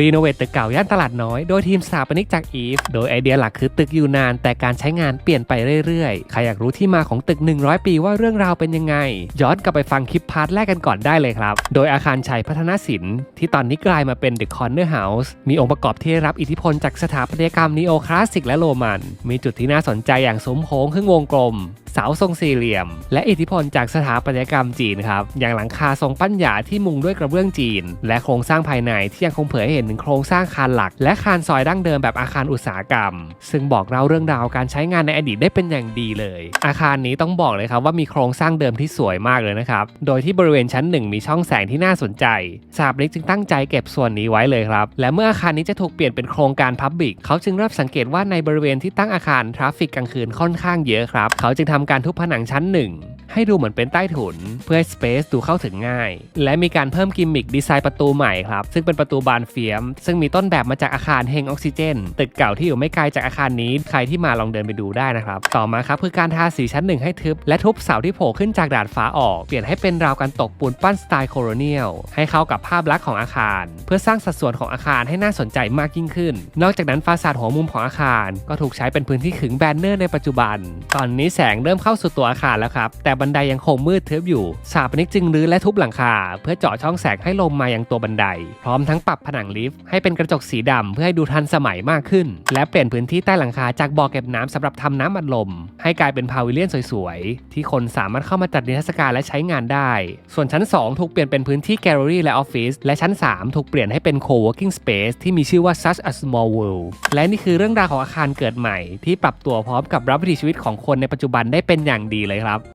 รีโนเวทตึกเก่าย่านตลาดน้อย โดยทีมสถาปนิกจากอีฟ โดยไอเดียหลักคือตึกอยู่นาน แต่การใช้งานเปลี่ยนไปเรื่อยๆ ใครอยากรู้ที่มาของตึก 100 ปีว่าเรื่องราวเป็นยังไง ย้อนกลับไปฟังคลิปพาร์ทแรกกันก่อนได้เลยครับ โดยอาคารชัยพัฒนศิลป์ที่ตอนนี้กลายมาเป็น The Corner House มีองค์ประกอบที่รับอิทธิพลจากสถาปัตยกรรมนีโอคลาสสิกและโรมัน มีจุดที่น่าสนใจอย่างสมโค้งครึ่งวงกลม เสาทรงสี่เหลี่ยม และอิทธิพลจากสถาปัตยกรรมจีนครับอย่างหลังคาทรงปั้นหยาที่มุงด้วยกระเบื้องจีน และโครงสร้างภายในที่ยังคงเผยให้เห็นถึงโครงสร้างคานหลัก และคานซอยดั้งเดิมแบบอาคารอุตสาหกรรม ซึ่งบอกเล่าเรื่องราวการใช้งานในอดีตได้เป็นอย่างดีเลย อาคารนี้ต้องบอกเลยครับว่ามีโครงสร้างเดิมที่สวยมากเลยนะครับโดยที่บริเวณชั้นหนึ่งมีช่องแสงที่น่าสนใจสถาปนิกจึงตั้งใจเก็บส่วนนี้ไว้เลยครับและเมื่ออาคารนี้จะถูกเปลี่ยนเป็นโครงการพับบิกเขาจึงเริ่มสังเกตว่าในบริเวณที่ตั้งอาคารทราฟฟิกกลางคืนค่อนข้างเยอะครับเขาจึงทำการทุบผนังชั้นหนึ่งให้ดูเหมือนเป็นใต้ถุน เพื่อให้สเปซดูเข้าถึงง่าย และมีการเพิ่มกิมมิคดีไซน์ประตูใหม่ครับ ซึ่งเป็นประตูบานเฟียม ซึ่งมีต้นแบบมาจากอาคารเฮงออกซิเจน ตึกเก่าที่อยู่ไม่ไกลจากอาคารนี้ใครที่มาลองเดินไปดูได้นะครับ ต่อมาครับคือการทาสีชั้นหนึ่งให้ทึบ และทุบเสาที่โผล่ขึ้นจากดาดฟ้าออก เปลี่ยนให้เป็นราวกันตกปูนปั้นสไตล์โคโลเนียลให้เข้ากับภาพลักษณ์ของอาคาร เพื่อสร้างสัดส่วนของอาคารให้น่าสนใจมากยิ่งขึ้น นอกจากนั้นฟาซาดหัวมุมของอาคาร ก็ถูกใช้เป็นพื้นที่ขึงแบนเนอร์ในปัจจุบัน ตอนนี้แสงเริ่มเข้าสู่ตัวอาคารแล้วครับแต่บันไดยังคงมืดทึบอยู่สถาปนิกจึงรื้อและทุบหลังคา เพื่อเจาะช่องแสงให้ลมมายังตัวบันได พร้อมทั้งปรับผนังลิฟต์ให้เป็นกระจกสีดำเพื่อให้ดูทันสมัยมากขึ้น และเปลี่ยนพื้นที่ใต้หลังคาจากบ่อเก็บน้ำสำหรับทำน้ำอัดลม ให้กลายเป็นพาวิเลียนสวยๆ ที่คนสามารถเข้ามาจัดนิทรรศการและใช้งานได้ ส่วนชั้น 2 ถูกเปลี่ยนเป็นพื้นที่แกลเลอรี่และออฟฟิศและชั้น 3 ถูกเปลี่ยนให้เป็น co-working space ที่มีชื่อว่า such a small world และนี่คือเรื่องราวของอาคารเกิดใหม่ ที่ปรับตัวพร้อมกับรับวิถีชีวิตของคนในปัจจุบันได้เป็นอย่างดีเลยครับ